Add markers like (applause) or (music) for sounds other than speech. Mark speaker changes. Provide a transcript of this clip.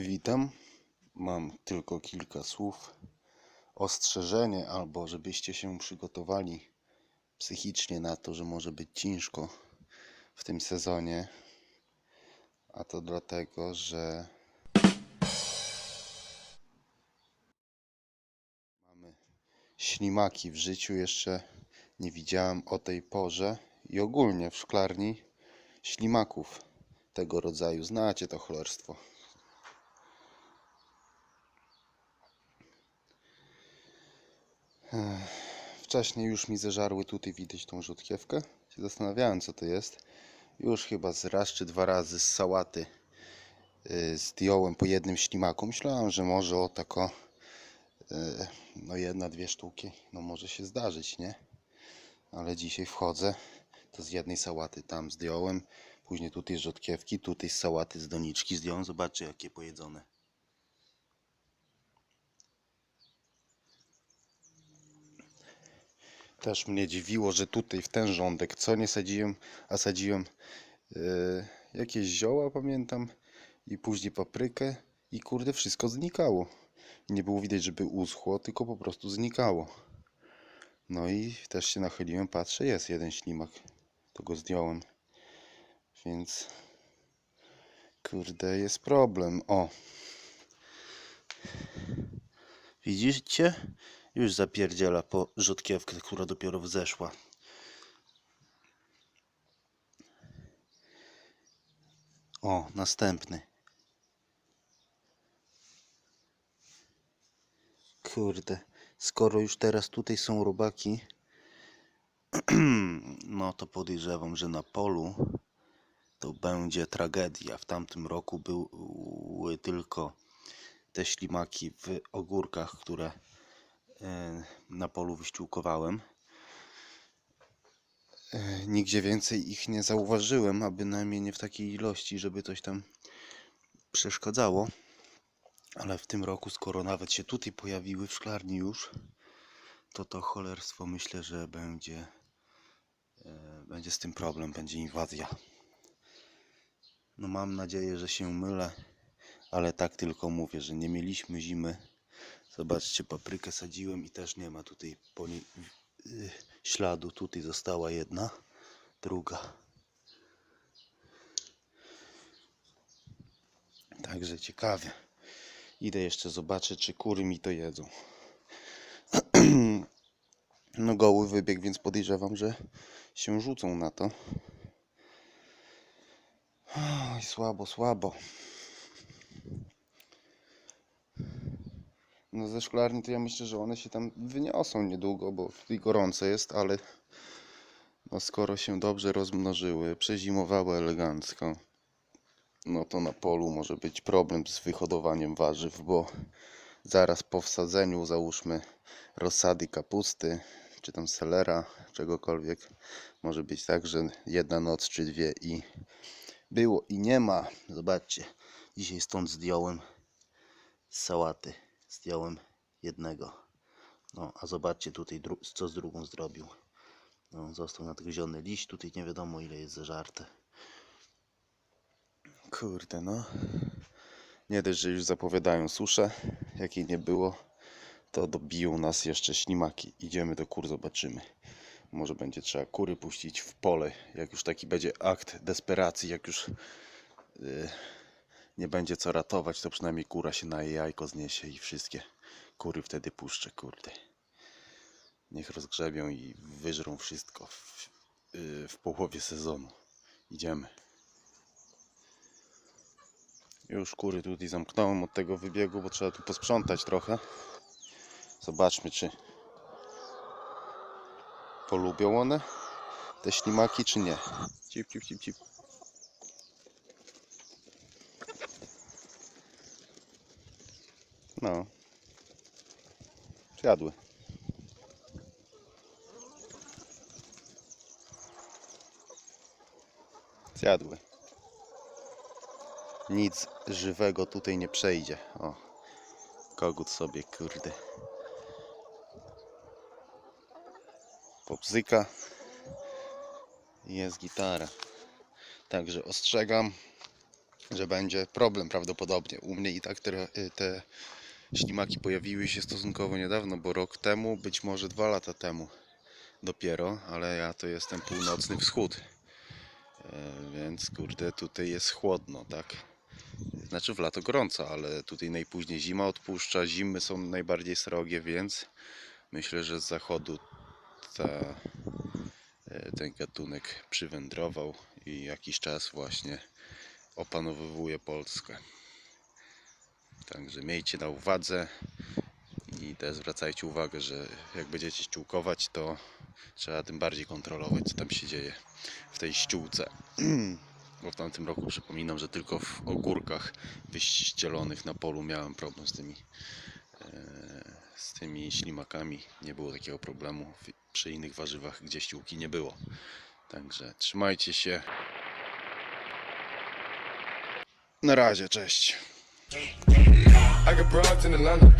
Speaker 1: Witam. Mam tylko kilka słów. Ostrzeżenie, albo żebyście się przygotowali psychicznie na to, że może być ciężko w tym sezonie. A to dlatego, że mamy ślimaki w życiu. Jeszcze nie widziałem o tej porze i ogólnie w szklarni ślimaków tego rodzaju. Znacie to cholerstwo. Wcześniej już mi zeżarły tutaj widać tą rzutkiewkę. Się zastanawiałem co to jest. Już chyba z raz czy dwa razy z sałaty y, zdjąłem po jednym ślimaku. Myślałem, że może o tako y, no jedna, dwie sztuki. No może się zdarzyć, nie? Ale dzisiaj wchodzę. To z jednej sałaty tam zdjąłem. Później tutaj z rzutkiewki, tutaj z sałaty z doniczki zdjąłem. Zobaczcie jakie pojedzone. Też mnie dziwiło, że tutaj w ten rządek co nie sadziłem, a sadziłem e, jakieś zioła, pamiętam, i później paprykę i kurde wszystko znikało. Nie było widać, żeby uschło, tylko po prostu znikało. No i też się nachyliłem, patrzę, jest jeden ślimak. To go zdjąłem. Więc kurde, jest problem. O. Widzicie? Już zapierdziela po rzutkiewkę, która dopiero wzeszła. O, następny. Kurde, skoro już teraz tutaj są robaki, (clears throat) no to podejrzewam, że na polu to będzie tragedia. W tamtym roku były tylko te ślimaki w ogórkach, które na polu wyściółkowałem. E, Nigdzie więcej ich nie zauważyłem, a bynajmniej nie w takiej ilości, żeby coś tam przeszkadzało. Ale w tym roku, skoro nawet się tutaj pojawiły w szklarni już, to to cholerstwo myślę, że będzie, e, będzie z tym problem, będzie inwazja. No mam nadzieję, że się mylę, ale tak tylko mówię, że nie mieliśmy zimy. Zobaczcie, paprykę sadziłem i też nie ma tutaj po niej y, śladu. Tutaj została jedna, druga. Także ciekawie. Idę jeszcze zobaczyć, czy kury mi to jedzą. (clears throat) No goły wybieg, więc podejrzewam, że się rzucą na to. Oj, słabo, słabo. No ze szklarni to ja myślę, że one się tam wyniosą niedługo, bo tutaj gorąco jest, ale no skoro się dobrze rozmnożyły, przezimowały elegancko, no to na polu może być problem z wyhodowaniem warzyw, bo zaraz po wsadzeniu załóżmy rozsady kapusty, czy tam selera, czegokolwiek, może być tak, że jedna noc czy dwie i było i nie ma. Zobaczcie, dzisiaj stąd zdjąłem sałaty, zdjąłem jednego. No, a zobaczcie tutaj, co z drugą zrobił. No, został nadgryziony liść, tutaj nie wiadomo ile jest zażarte. Kurde, no. Nie dość, że już zapowiadają suszę, jakiej nie było, to dobiją nas jeszcze ślimaki. Idziemy do kur, zobaczymy. Może będzie trzeba kury puścić w pole, jak już taki będzie akt desperacji, jak już yy, nie będzie co ratować, to przynajmniej kura się na jajko zniesie i wszystkie kury wtedy puszczę, kurde. Niech rozgrzebią i wyżrą wszystko w, yy, w połowie sezonu. Idziemy. Już kury tutaj zamknąłem od tego wybiegu, bo trzeba tu posprzątać trochę. Zobaczmy, czy polubią one te ślimaki, czy nie. Cip, cip, cip, cip. No. Zjadły. Zjadły. Nic żywego tutaj nie przejdzie. O, kogut sobie, kurde. Popzyka. Jest gitara. Także ostrzegam. że będzie problem prawdopodobnie. U mnie i tak te, te ślimaki pojawiły się stosunkowo niedawno, bo rok temu, być może dwa lata temu dopiero, ale ja to jestem północny wschód. E, Więc kurde, tutaj jest chłodno, tak? Znaczy w lato gorąco, ale tutaj najpóźniej zima odpuszcza, zimy są najbardziej srogie, więc myślę, że z zachodu ta, e, ten gatunek przywędrował i jakiś czas właśnie opanowywuje Polskę. Także miejcie na uwadze i też zwracajcie uwagę, że jak będziecie ściółkować, to trzeba tym bardziej kontrolować, co tam się dzieje w tej ściółce. Bo w tamtym roku przypominam, że tylko w ogórkach wyścielonych na polu miałem problem z tymi, e, z tymi ślimakami. Nie było takiego problemu przy innych warzywach, gdzie ściółki nie było. Także trzymajcie się. Na razie, cześć.
Speaker 2: I got broads in Atlanta.